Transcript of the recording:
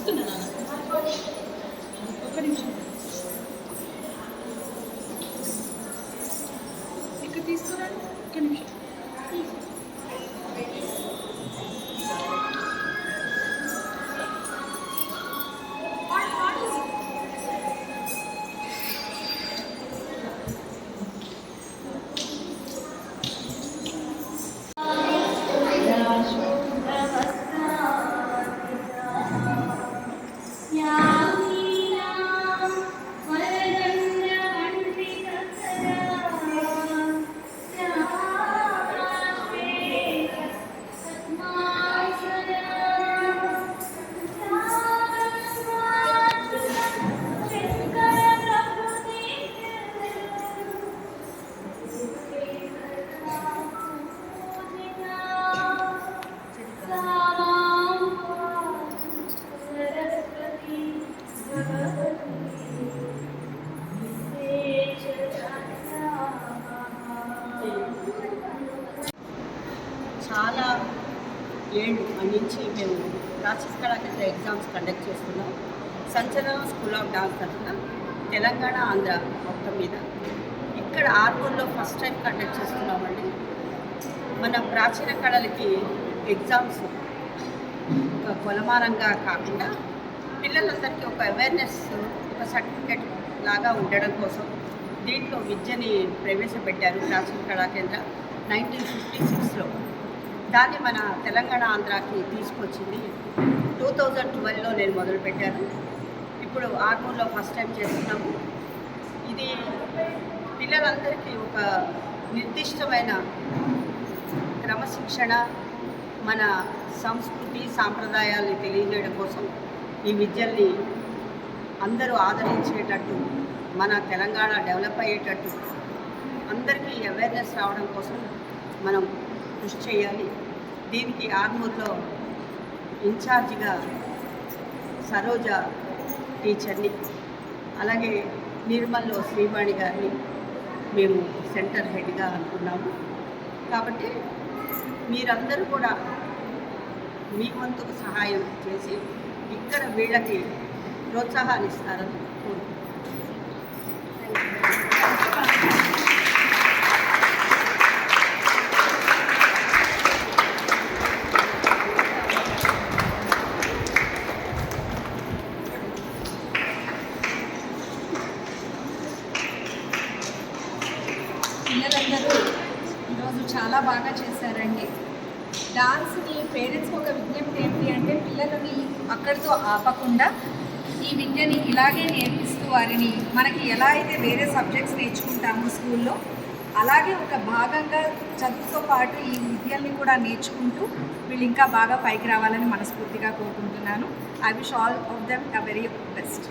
వస్తున్నాను ఒక్క నిమిషం. ఇక్కడ తీసుకురండి ఒక్క నిమిషం. ఏడు నుంచి మేము రాక్షస్ కళాకేంద్ర ఎగ్జామ్స్ కండక్ట్ చేస్తున్నాం. సంచలన స్కూల్ ఆఫ్ డాన్స్ తరఫున తెలంగాణ ఆంధ్ర మొత్తం మీద. ఇక్కడ ఆర్మూర్లో ఫస్ట్ టైం కండక్ట్ చేస్తున్నామండి. మన ప్రాచీన కళలకి ఎగ్జామ్స్ ఒక కొలమానంగా కాకుండా పిల్లలందరికీ ఒక అవేర్నెస్ ఒక సర్టిఫికెట్ లాగా ఉండడం కోసం దీంట్లో విద్యని ప్రవేశపెట్టారు ప్రాచీన కళాకేంద్ర నైన్టీన్ ఫిఫ్టీ సిక్స్లో దాన్ని మన తెలంగాణ ఆంధ్రాకి తీసుకొచ్చింది. టూ థౌజండ్ ట్వెల్వ్లో నేను మొదలుపెట్టాను. ఇప్పుడు ఆర్మూర్లో ఫస్ట్ టైం చేస్తున్నాము. ఇది పిల్లలందరికీ ఒక నిర్దిష్టమైన క్రమశిక్షణ మన సంస్కృతి సాంప్రదాయాల్ని తెలియజేయడం కోసం ఈ విద్యల్ని అందరూ ఆదరించేటట్టు మన తెలంగాణ డెవలప్ అయ్యేటట్టు అందరికీ అవేర్నెస్ రావడం కోసం మనం కృషి చేయాలి. దీనికి ఆర్మూర్లో ఇన్ఛార్జిగా సరోజ టీచర్ని అలాగే నిర్మల్లో శ్రీవాణి గారిని మేము సెంటర్ హెడ్గా అనుకున్నాము. కాబట్టి మీరందరూ కూడా మీ వంతుకు సహాయం చేసి ఇక్కడ వీళ్ళకి ప్రోత్సాహాన్ని ఇస్తారని కోరుకుంటున్నాను పిల్లలందరూ ఈరోజు చాలా బాగా చేశారండి. డాన్స్ని పేరెంట్స్కి ఒక విజ్ఞప్తి ఏంటి అంటే పిల్లలని అక్కడితో ఆపకుండా ఈ విద్యని ఇలాగే నేర్పిస్తూ వారిని మనకి ఎలా అయితే వేరే సబ్జెక్ట్స్ నేర్చుకుంటామో స్కూల్లో అలాగే ఒక భాగంగా చదువుతో పాటు ఈ విద్యల్ని కూడా నేర్చుకుంటూ వీళ్ళు ఇంకా బాగా పైకి రావాలని మనస్ఫూర్తిగా కోరుకుంటున్నాను. I wish all of them a very best